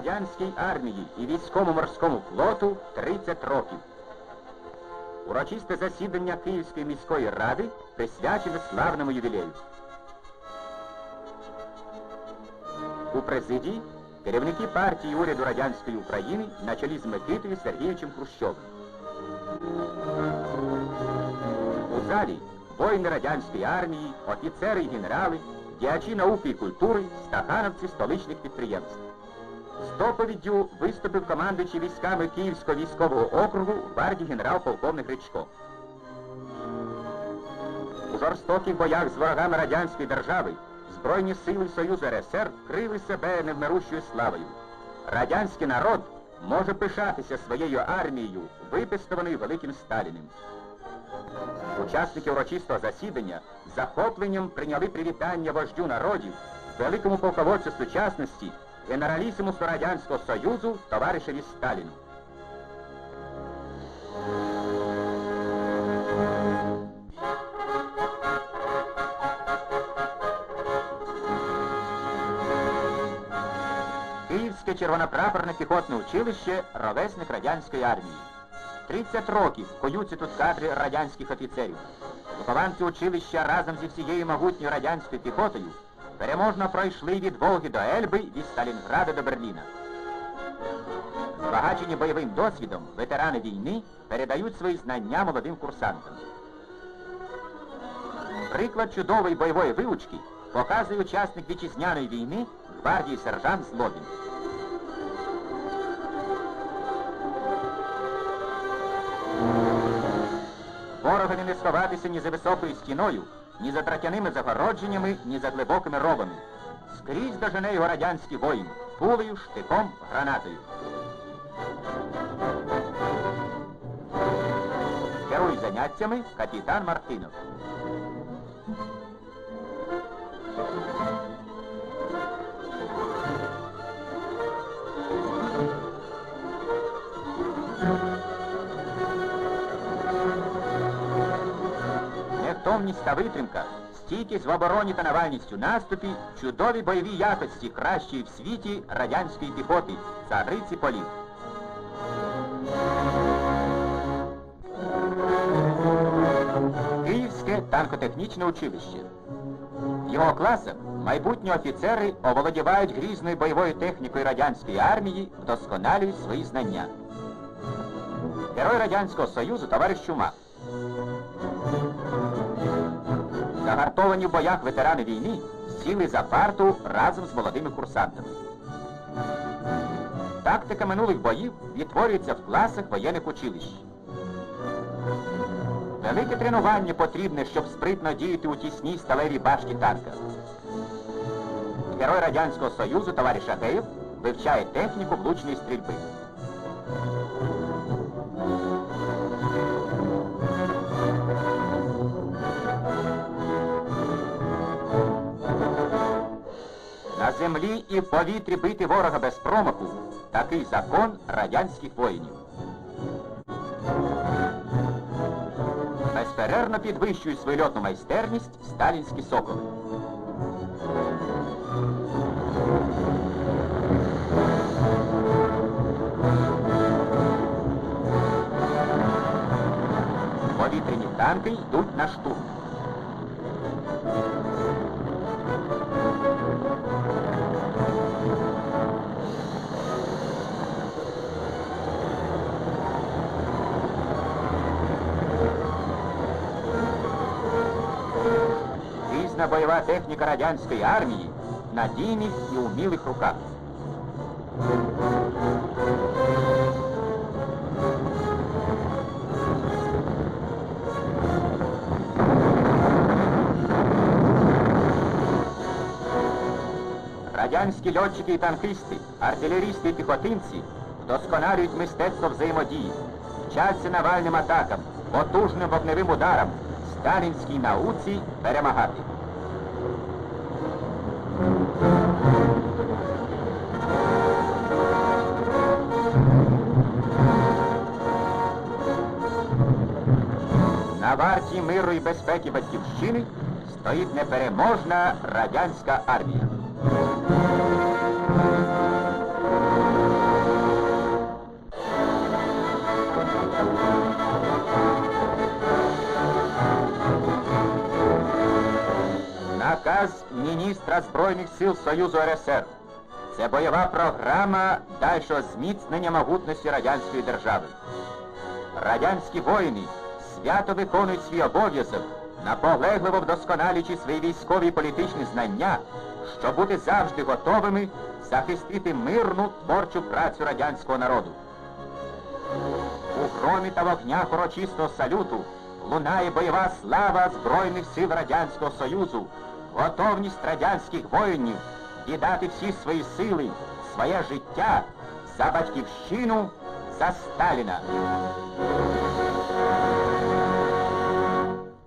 радянській армії і військово-морському флоту 30 років. Урочисте засідання Київської міської ради присвячене славному ювілею. У президії керівники партії уряду радянської України на чолі з Микитою Сергійовичем Хрущовим. У залі воїни радянської армії, офіцери і генерали, діячі науки і культури, стахановці столичних підприємств. З доповіддю виступив командуючий військами Київського військового округу гвардії генерал-полковник Гречко. У жорстоких боях з ворогами радянської держави Збройні сили Союзу РСР вкрили себе невмирущою славою. Радянський народ може пишатися своєю армією, випистованою великим Сталіним. Учасники урочистого засідання захопленням прийняли привітання вождю народів, великому полководцю сучасності, генералісимусу Радянського Союзу, товаришеві Сталіну. Київське червонопрапорне піхотне училище ровесник радянської армії. 30 років коються тут кадри радянських офіцерів. Вихованці училища разом зі всією могутньою радянською піхотою переможно пройшли від Волги до Ельби, від Сталінграда до Берліна. Збагачені бойовим досвідом ветерани війни передають свої знання молодим курсантам. Приклад чудової бойової вилучки показує учасник вітчизняної війни гвардії сержант Злобін. Ворогові не сховатися ні за високою стіною, ні за тратяними загородженнями, ні за глибокими ровами. Скрізь дожене його радянський воїн, пулею, штиком, гранатою. Керуй заняттями капітан Мартинов. Невтомність та витримка, стійкість в обороні та навальність у наступі, чудові бойові якості кращої в світі радянської піхоти, цариці полів. Київське танкотехнічне училище. Його класах майбутні офіцери оволодівають грізною бойовою технікою радянської армії, вдосконалюють свої знання. Герой Радянського Союзу товариш Чумак. Загартовані в боях ветерани війни сіли за парту разом з молодими курсантами. Тактика минулих боїв відтворюється в класах воєнних училищ. Велике тренування потрібне, щоб спритно діяти у тісній сталевій башті танка. Герой Радянського Союзу товариш Агеєв вивчає техніку влучної стрільби. Землі і в повітрі бити ворога без промаху такий закон радянських воїнів. Безперервно підвищують свою льотну майстерність сталінські соколи. Повітряні танки йдуть на штурм. Різна бойова техніка радянської армії в надійних і умілих руках. Радянські льотчики і танкисти, артилерісти і піхотинці вдосконалюють мистецтво взаємодії, вчаться навальним атакам, потужним вогневим ударам, сталінській науці перемагати. На варті миру і безпеки батьківщини стоїть непереможна радянська армія. Наказ міністра Збройних сил Союзу РСР. Це бойова програма дальшого зміцнення могутності радянської держави. Радянські воїни свято виконують свій обов'язок, наполегливо вдосконалюючи свої військові і політичні знання, щоб бути завжди готовими захистити мирну творчу працю радянського народу. У громі та вогнях урочистого салюту лунає бойова слава Збройних сил Радянського Союзу, готовність радянських воїнів віддати всі свої сили, своє життя за батьківщину, за Сталіна.